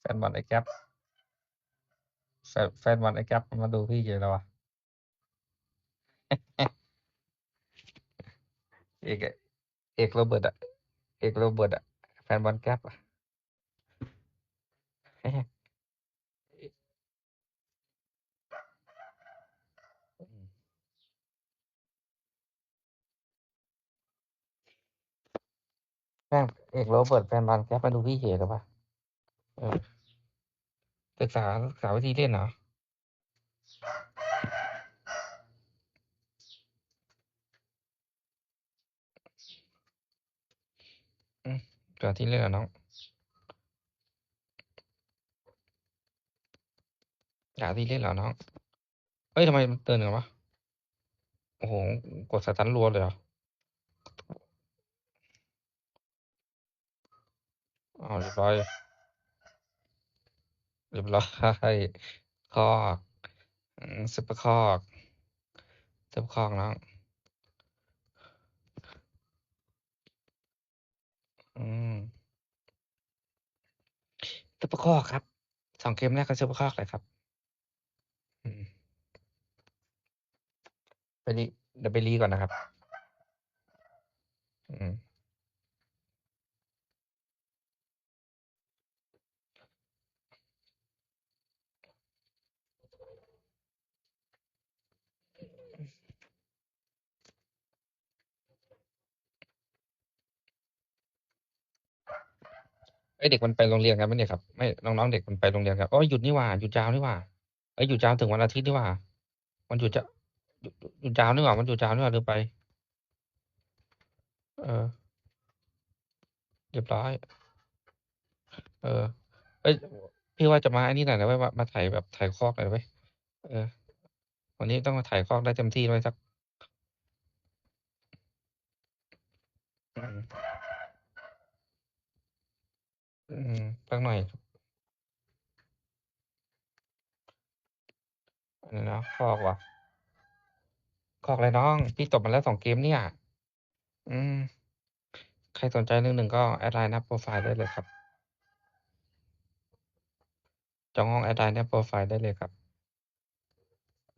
แฟนบอลไอ้แก๊ปแฟนแฟนบอลไอ้แก๊ปมาดูพี่เยอะแล้ววะเอกเอกโรเบิร์ตอะเอกโรเบิร์ตอะแฟนบอลแก๊ปอะอืมแม่งเอกโรเบิร์ตแฟนบอลแก๊ปมาดูพี่เฉยแล้วปะเออ ศึกษาศึกษาวิธีเล่นเหรออืมศึกษาที่เล่นเหรอน้องหาที่เล่นเหรอน้อง เอ้ยทำไมมันเตือนกันวะ โอ้โห กดสตันรัวเลยเหรออ๋อเรียบร้อย เรียบร้อยคอกซุปเปอร์คอกซุปเปอร์คอกน้องอืมซุปเปอร์คอกครับสองเกมแรกก็ซุปเปอร์คอกเลยครับอืมไปรีเดี๋ยวไปรีก่อนนะครับ อ้ยเด็กมันไปโรงเรียนกันไหมเนี่ยครับ ไม่ น้องๆเด็กมันไปโรงเรียนกันอ๋อหยุดนี่หว่า หยุดยาวนี่หว่าเอ้ยหยุดยาวถึงวันอาทิตย์นี่หว่า มันหยุดจะหยุดหยุดยาวนี่หว่า มันหยุดยาวนี่หว่าลืมไป เออ เรียบร้อย เออ เอ้ย พี่ว่าจะมาไอ้นี่หน่อยนะเว้ยมามาถ่ายแบบถ่ายคอกหน่อยเว้ย เออ วันนี้ต้องมาถ่ายคอกได้เต็มที่เลยสัก อืมสักหน่อยอันนี้นะคอกว่ะคอกอะไรน้อง พี่ตบมาแล้วสองเกมเนี่ย อืม ใครสนใจเรื่องหนึ่งก็แอดไลน์หน้าโปรไฟล์ได้เลยครับจองห้องแอดไลน์หน้าโปรไฟล์ได้เลยครับ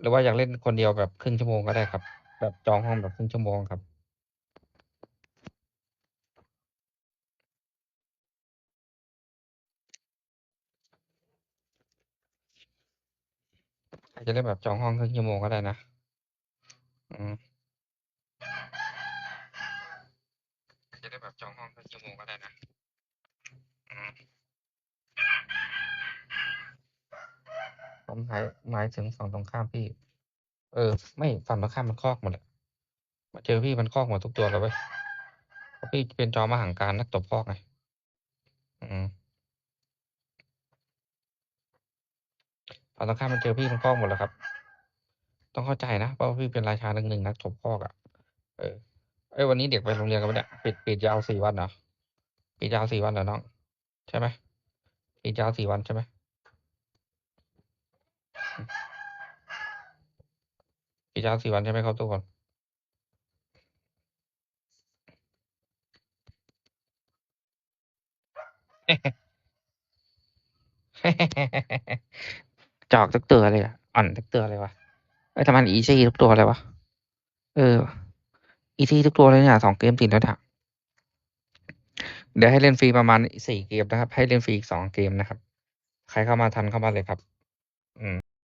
หรือว่าอยากเล่นคนเดียวแบบครึ่งชั่วโมงก็ได้ครับ แบบจองห้องแบบครึ่งชั่วโมงครับ จะเล่นแบบจองห้องครึ่งชั่วโมงก็ได้นะ อืมจะเล่นแบบจองห้องครึ่งชั่วโมงก็ได้นะ อืมผมหมายหมายถึงฝั่งตรงข้ามพี่ เออ ไม่ฝั่งตรงข้ามมันคอกหมดแหละมาเจอพี่มันคอกหมดทุกตัวเลยเว้ยเพราะพี่เป็นจอมหังการนักตบคอกไง อืม ฝั่งตรงข้ามมันเจอพี่มันคอกหมดแล้วครับ ต้องเข้าใจนะเพราะว่าพี่เป็นราชาหนึ่งหนึ่งนักตบคอกอะ เออเอ้ยวันนี้เด็กไปโรงเรียนกันปะเนี่ยปิดปิดยาวสี่วันเหรอปิดยาวสี่วันเหรอน้อง ใช่ไหมปิดยาวสี่วันใช่ไหมปิดยาวสี่วันใช่ไหมครับทุกคน จอกทุกตัวเลยอะอ่อนทุกตัวเลยวะไอ้ทำไมอีซี่ทุกตัวเลยวะ เออ อีซี่ทุกตัวเลยเนี่ยสองเกมติดแล้วเนี่ยเดี๋ยวให้เล่นฟรีประมาณสี่เกมนะครับ ให้เล่นฟรีอีกสองเกมนะครับ ใครเข้ามาทันเข้ามาเลยครับ